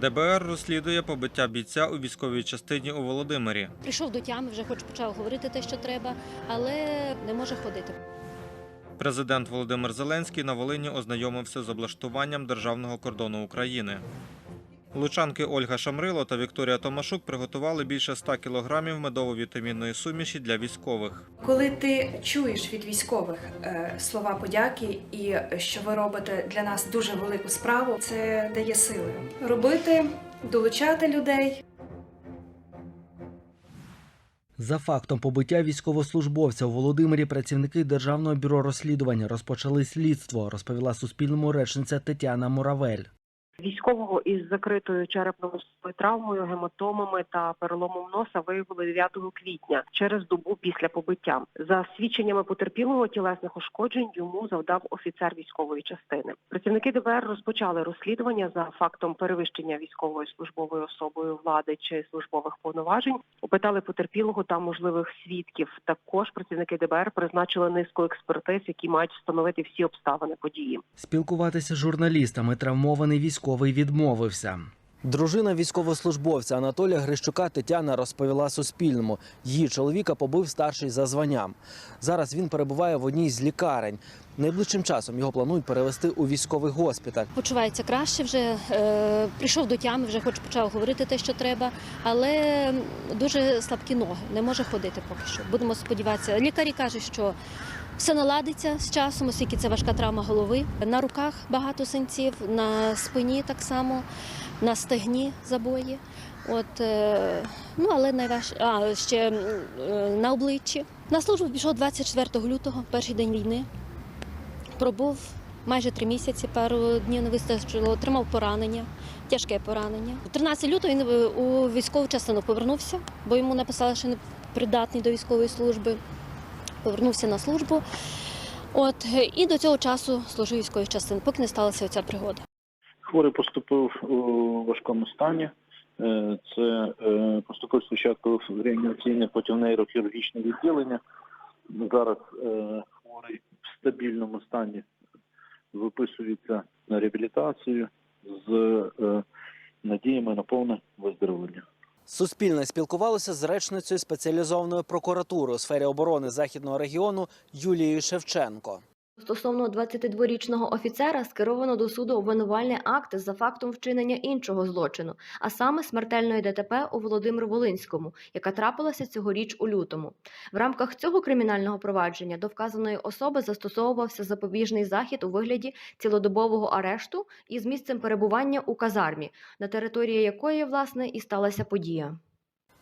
ДБР розслідує побиття бійця у військовій частині у Володимирі. Прийшов до тями, вже хоч почав говорити те, що треба, але не може ходити. Президент Володимир Зеленський на Волині ознайомився з облаштуванням державного кордону України. Лучанки Ольга Шамрило та Вікторія Томашук приготували більше 100 кілограмів медово-вітамінної суміші для військових. Коли ти чуєш від військових е, слова подяки і що ви робите для нас дуже велику справу, це дає сили робити, долучати людей. За фактом побиття військовослужбовця у Володимирі працівники Державного бюро розслідування розпочали слідство, розповіла Суспільному речниця Тетяна Муравель. Військового із закритою черепно-мозковою травмою, гематомами та переломом носа виявили 9 квітня через добу після побиття. За свідченнями потерпілого тілесних ушкоджень йому завдав офіцер військової частини. Працівники ДБР розпочали розслідування за фактом перевищення військовою службовою особою влади чи службових повноважень. Опитали потерпілого та можливих свідків. Також працівники ДБР призначили низку експертиз, які мають встановити всі обставини події. Спілкуватися з журналістами травмований військовий відмовився. Дружина військовослужбовця Анатолія Грищука Тетяна розповіла Суспільному. Її чоловіка побив старший за званням. Зараз він перебуває в одній з лікарень. Найближчим часом його планують перевести у військовий госпіталь. Почувається краще, вже е, прийшов до тями, вже хоч почав говорити те, що треба, але дуже слабкі ноги, не може ходити поки що. Будемо сподіватися. Лікарі кажуть, що все наладиться з часом, оскільки це важка травма голови. На руках багато синців, на спині так само, на стегні забої. От, е, ну, але найважче, а ще е, на обличчі. На службу пішов 24 лютого, перший день війни. Пробув майже три місяці, пару днів не вистачило, отримав поранення, тяжке поранення. 13 лютого він е, у військову частину повернувся, бо йому написали, що не придатний до військової служби. Повернувся на службу. От, і до цього часу служив військовій частині, поки не сталася оця пригода. Хворий поступив у важкому стані. Е, Це е, поступив спочатку в реанімаційне, потім нейрохірургічне відділення. Зараз е, хворий в стабільному стані виписується на реабілітацію з надіями на повне виздоровлення. Суспільне спілкувалося з речницею спеціалізованої прокуратури у сфері оборони західного регіону Юлією Шевченко. Стосовно 22-річного офіцера скеровано до суду обвинувальний акт за фактом вчинення іншого злочину, а саме смертельної ДТП у Володимир-Волинському, яка трапилася цьогоріч у лютому. В рамках цього кримінального провадження до вказаної особи застосовувався запобіжний захід у вигляді цілодобового арешту із місцем перебування у казармі, на території якої власне і сталася подія.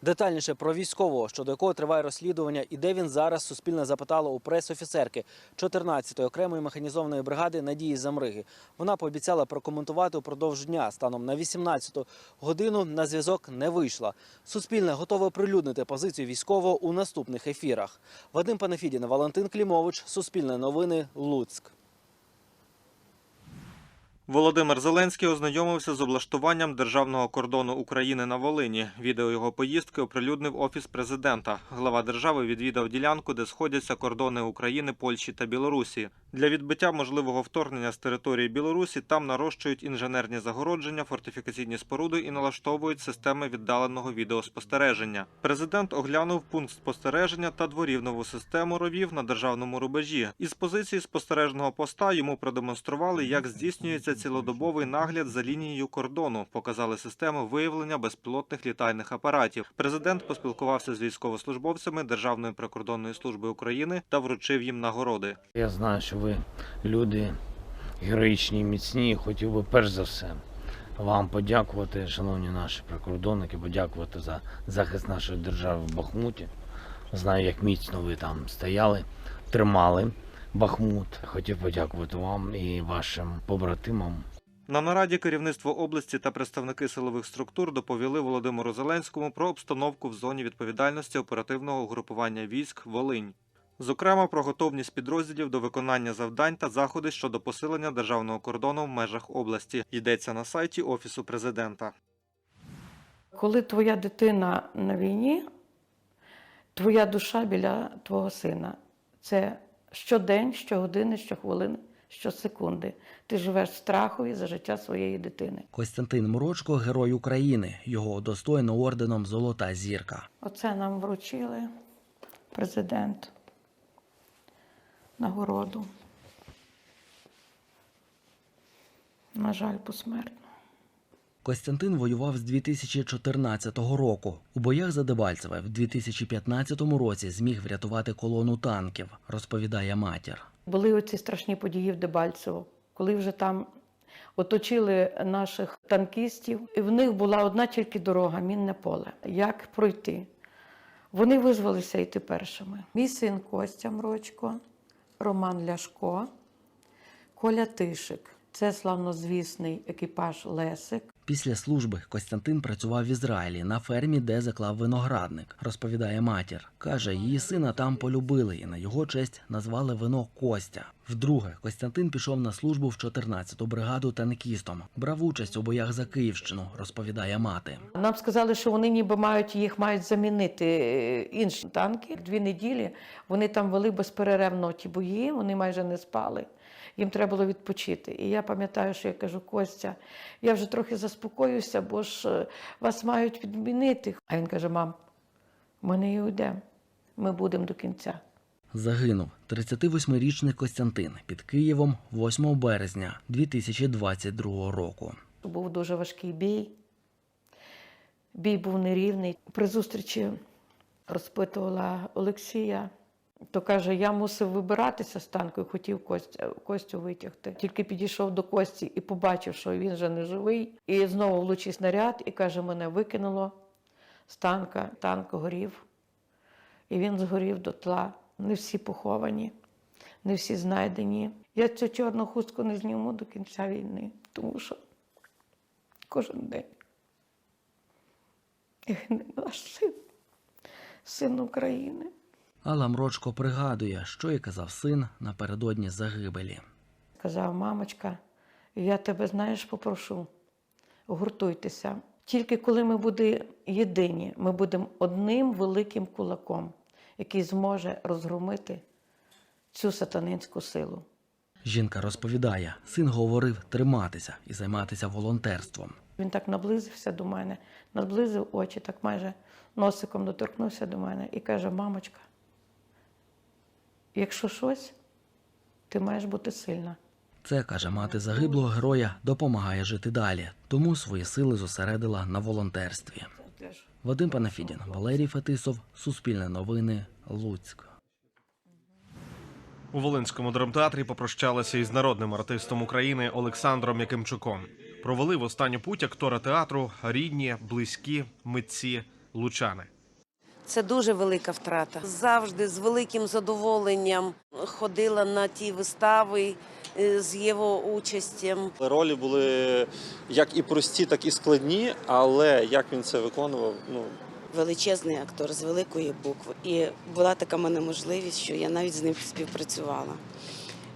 Детальніше про військового, щодо якого триває розслідування, і де він зараз суспільне запитало у прес-офіцерки 14-ї окремої механізованої бригади Надії Замриги. Вона пообіцяла прокоментувати упродовж дня. Станом на 18-ту годину на зв'язок не вийшла. Суспільне готове оприлюднити позицію військового у наступних ефірах. Вадим Панафідін, Валентин Клімович, Суспільне новини, Луцьк. Володимир Зеленський ознайомився з облаштуванням державного кордону України на Волині. Відео його поїздки оприлюднив офіс президента. Глава держави відвідав ділянку, де сходяться кордони України, Польщі та Білорусі. Для відбиття можливого вторгнення з території Білорусі там нарощують інженерні загородження, фортифікаційні споруди і налаштовують системи віддаленого відеоспостереження. Президент оглянув пункт спостереження та дворівнову систему ровів на державному рубежі. Із позиції спостережного поста йому продемонстрували, як здійснюється цілодобовий нагляд за лінією кордону. Показали систему виявлення безпілотних літальних апаратів. Президент поспілкувався з військовослужбовцями Державної прикордонної служби України та вручив їм нагороди. Я знаю, що ви люди героїчні, і міцні. Хотів би перш за все вам подякувати, шановні наші прикордонники, подякувати за захист нашої держави в Бахмуті. Знаю, як міцно ви там стояли, тримали Бахмут. Хотів подякувати вам і вашим побратимам. На нараді керівництво області та представники силових структур доповіли Володимиру Зеленському про обстановку в зоні відповідальності оперативного угрупування військ Волинь. Зокрема, про готовність підрозділів до виконання завдань та заходи щодо посилення державного кордону в межах області. Йдеться на сайті Офісу президента. Коли твоя дитина на війні, твоя душа біля твого сина. Це щодень, щогодини, щохвилини щосекунди. Ти живеш в страхові за життя своєї дитини. Костянтин Мрочко герой України. Його удостоєно орденом Золота зірка. Оце нам вручили президент нагороду. На жаль, посмертно. Костянтин воював з 2014 року. У боях за Дебальцеве в 2015 році зміг врятувати колону танків, розповідає матір. Були оці страшні події в Дебальцево, коли вже там оточили наших танкістів, і в них була одна тільки дорога, мінне поле. Як пройти? Вони визвалися йти першими. Мій син Костя Мрочко, Роман Ляшко, Коля Тишик. Це славнозвісний екіпаж Лесик. Після служби Костянтин працював в Ізраїлі на фермі, де заклав виноградник, розповідає матір. Каже, її сина там полюбили і на його честь назвали вино Костя. Вдруге, Костянтин пішов на службу в 14-ту бригаду танкістом. Брав участь у боях за Київщину, розповідає мати. Нам сказали, що вони ніби мають їх мають замінити е, інші танки. Дві неділі вони там вели безперервно ті бої, вони майже не спали. Їм треба було відпочити. І я пам'ятаю, що я кажу, Костя, я вже трохи заспокоюся, бо ж е, вас мають відмінити. А він каже: мам, ми не йдемо, ми будемо до кінця. Загинув 38-річний Костянтин під Києвом 8 березня 2022 року. Був дуже важкий бій. Бій був нерівний. При зустрічі розпитувала Олексія, то каже, я мусив вибиратися з танку і хотів Костя, Костю витягти. Тільки підійшов до Кості і побачив, що він вже не живий. І знову влучив снаряд, і каже, мене викинуло з танка. Танк горів. І він згорів до тла. Не всі поховані, не всі знайдені. Я цю чорну хустку не зніму до кінця війни, тому що кожен день. Він наш син, син України. Алла Мрочко пригадує, що і казав син напередодні загибелі. Казав, мамочка, я тебе, знаєш, попрошу, гуртуйтеся. Тільки коли ми будемо єдині, ми будемо одним великим кулаком, який зможе розгромити цю сатанинську силу. Жінка розповідає, син говорив триматися і займатися волонтерством. Він так наблизився до мене, наблизив очі, так майже носиком доторкнувся до мене і каже: Мамочка, якщо щось, ти маєш бути сильна. Це каже мати загиблого героя, допомагає жити далі, тому свої сили зосередила на волонтерстві. Вадим Панафідін, Валерій Фетисов, Суспільне новини, Луцьк. У Волинському драмтеатрі попрощалися із народним артистом України Олександром Якимчуком. Провели в останню путь актора театру рідні, близькі, митці, лучани. Це дуже велика втрата. Завжди з великим задоволенням ходила на ті вистави е, з його участям. Ролі були як і прості, так і складні, але як він це виконував, ну Величезний актор з великої букви. І була така мене можливість, що я навіть з ним співпрацювала.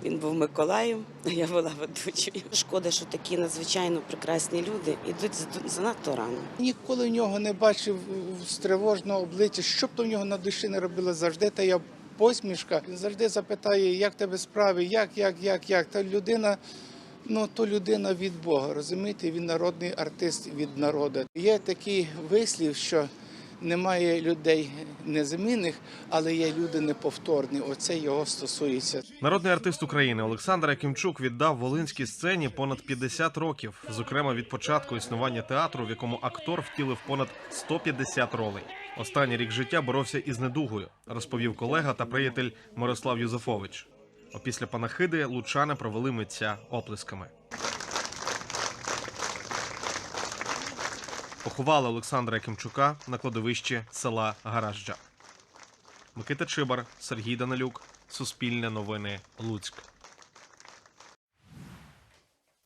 Він був Миколаєм, а я була ведучою. Шкода, що такі надзвичайно прекрасні люди йдуть занадто рано. Ніколи в нього не бачив стривожного обличчя, що б то в нього на душі не робило, завжди та я посмішка. Він завжди запитає, як тебе справи, як, як, як, як. Та людина, ну то людина від Бога, розумієте, він народний артист від народу. Є такий вислів, що немає людей незамінних, але є люди неповторні. Оце його стосується. Народний артист України Олександр Якимчук віддав волинській сцені понад 50 років, зокрема від початку існування театру, в якому актор втілив понад 150 ролей. Останній рік життя боровся із недугою, розповів колега та приятель Мирослав Юзефович. Опісля панахиди лучани провели митця оплесками. Поховали Олександра Якимчука на кладовищі села Гаражджа. Микита Чибар, Сергій Данилюк, Суспільне новини, Луцьк.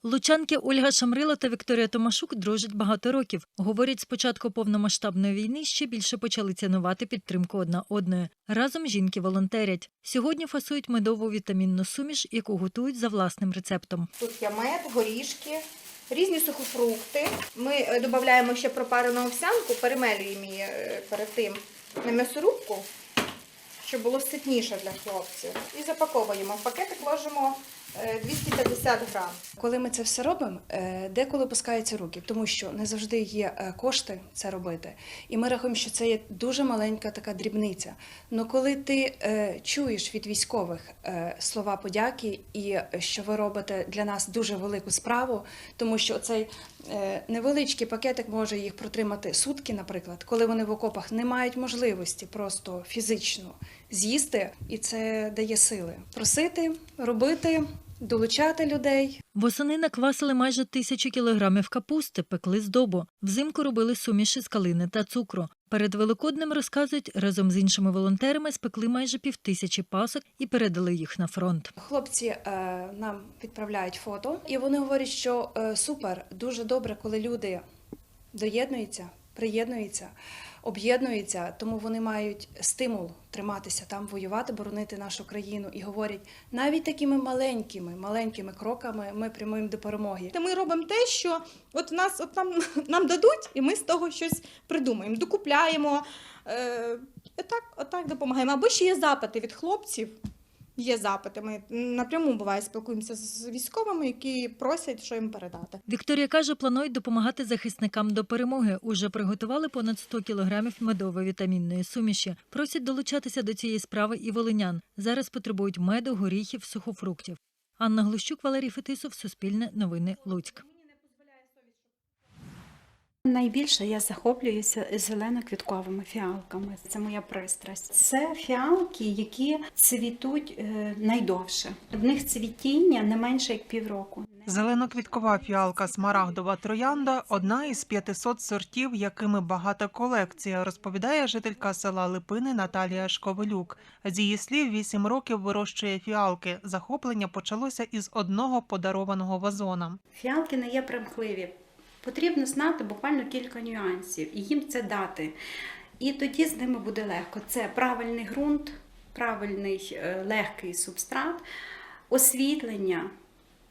Лучанки Ольга Шамрила та Вікторія Томашук дружать багато років. Говорять, з початку повномасштабної війни ще більше почали цінувати підтримку одна одної. Разом жінки волонтерять. Сьогодні фасують медову вітамінну суміш, яку готують за власним рецептом. Тут є мед, горішки, різні сухофрукти. Ми е, додаємо ще пропарену овсянку, перемелюємо її е, перед тим на м'ясорубку, щоб було ситніше для хлопців. І запаковуємо. В пакетик ложимо 250 грам. Коли ми це все робимо, е, деколи пускаються руки, тому що не завжди є е, кошти це робити. І ми рахуємо, що це є дуже маленька така дрібниця. Але коли ти е, чуєш від військових е, слова подяки і е, що ви робите для нас дуже велику справу, тому що цей е, невеличкий пакетик може їх протримати сутки, наприклад, коли вони в окопах не мають можливості просто фізично з'їсти, і це дає сили просити, робити, долучати людей. Восени наквасили майже тисячу кілограмів капусти, пекли здобу. Взимку робили суміші з калини та цукру. Перед Великоднем, розказують, разом з іншими волонтерами спекли майже півтисячі пасок і передали їх на фронт. Хлопці е, нам відправляють фото, і вони говорять, що е, супер, дуже добре, коли люди доєднуються, приєднуються, об'єднуються, тому вони мають стимул триматися там, воювати, боронити нашу країну. І говорять, навіть такими маленькими, маленькими кроками ми прямуємо до перемоги. Та ми робимо те, що от нас от нам, нам дадуть, і ми з того щось придумаємо, докупляємо. Е, отак, отак допомагаємо. Або ще є запити від хлопців. Є запити. Ми напряму буває спілкуємося з військовими, які просять, що їм передати. Вікторія каже, планують допомагати захисникам до перемоги. Уже приготували понад 100 кілограмів медової вітамінної суміші. Просять долучатися до цієї справи і волинян. Зараз потребують меду, горіхів, сухофруктів. Анна Глущук, Валерій Фетисов, Суспільне новини Луцьк. Найбільше я захоплююся зелено-квітковими фіалками. Це моя пристрасть. Це фіалки, які цвітуть е, найдовше. В них цвітіння не менше як півроку. Зеленоквіткова фіалка смарагдова троянда одна із 500 сортів, якими багата колекція, розповідає жителька села Липини Наталія Шковелюк. З її слів, 8 років вирощує фіалки. Захоплення почалося із одного подарованого вазона. Фіалки не є примхливі. Потрібно знати буквально кілька нюансів і їм це дати. І тоді з ними буде легко. Це правильний ґрунт, правильний е, легкий субстрат, освітлення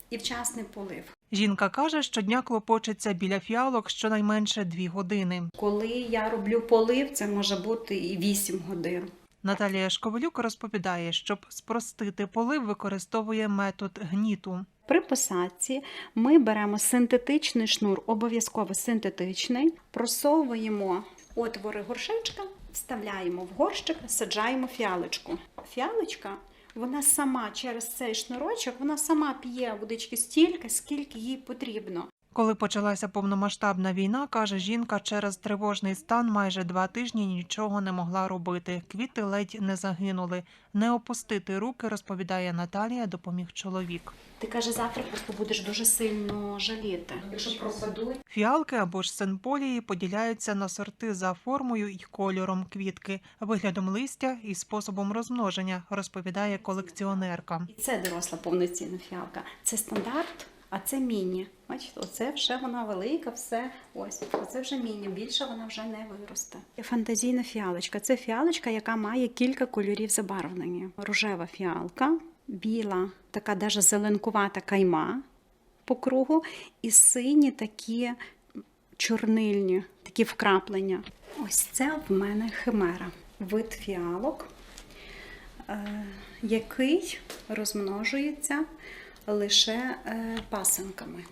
і вчасний полив. Жінка каже, щодня клопочеться біля фіалок щонайменше дві години. Коли я роблю полив, це може бути і 8 годин. Наталія Шковелюк розповідає, щоб спростити полив, використовує метод гніту. При посадці ми беремо синтетичний шнур, обов'язково синтетичний, просовуємо отвори горшечка, вставляємо в горщик, саджаємо фіалочку. Фіалочка вона сама через цей шнурочок, вона сама п'є водички стільки, скільки їй потрібно. Коли почалася повномасштабна війна, каже жінка, через тривожний стан майже два тижні нічого не могла робити. Квіти ледь не загинули. Не опустити руки, розповідає Наталія, допоміг чоловік. Ти каже, завтра просто будеш дуже сильно жаліти. Якщо пропадуть. Фіалки або ж сенполії поділяються на сорти за формою і кольором квітки, виглядом листя і способом розмноження, розповідає колекціонерка. І це доросла повноцінна фіалка. Це стандарт, а це міні. Бачите, оце вже вона велика, все. Ось, оце вже міні. Більше вона вже не виросте. Фантазійна фіалочка. Це фіалочка, яка має кілька кольорів забарвлення. Рожева фіалка, біла, така даже зеленкувата кайма по кругу, і сині такі чорнильні, такі вкраплення. Ось це в мене химера. Вид фіалок, е, який розмножується лише пасенками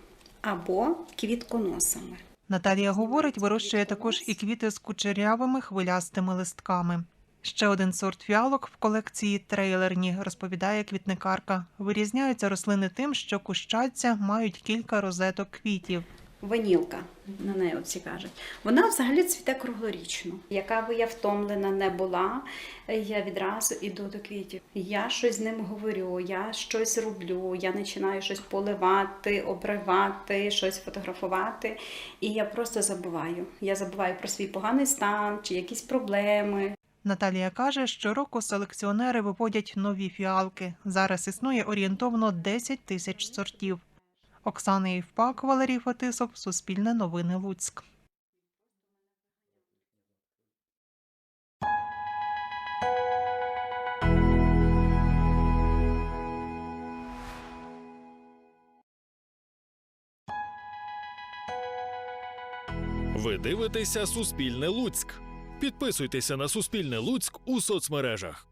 або квітконосами. Наталія говорить, вирощує також і квіти з кучерявими хвилястими листками. Ще один сорт фіалок в колекції трейлерні, розповідає квітникарка. Вирізняються рослини тим, що кущаться, мають кілька розеток квітів. Ванілка, на неї всі кажуть. Вона взагалі цвіте круглорічно. Яка би я втомлена не була, я відразу іду до квітів. Я щось з ним говорю, я щось роблю, я починаю щось поливати, обривати, щось фотографувати. І я просто забуваю. Я забуваю про свій поганий стан чи якісь проблеми. Наталія каже, щороку селекціонери виводять нові фіалки. Зараз існує орієнтовно 10 тисяч сортів. Оксана Євпак, Валерій Фетисов, Суспільне новини Луцьк. Ви дивитеся Суспільне Луцьк. Підписуйтеся на Суспільне Луцьк у соцмережах.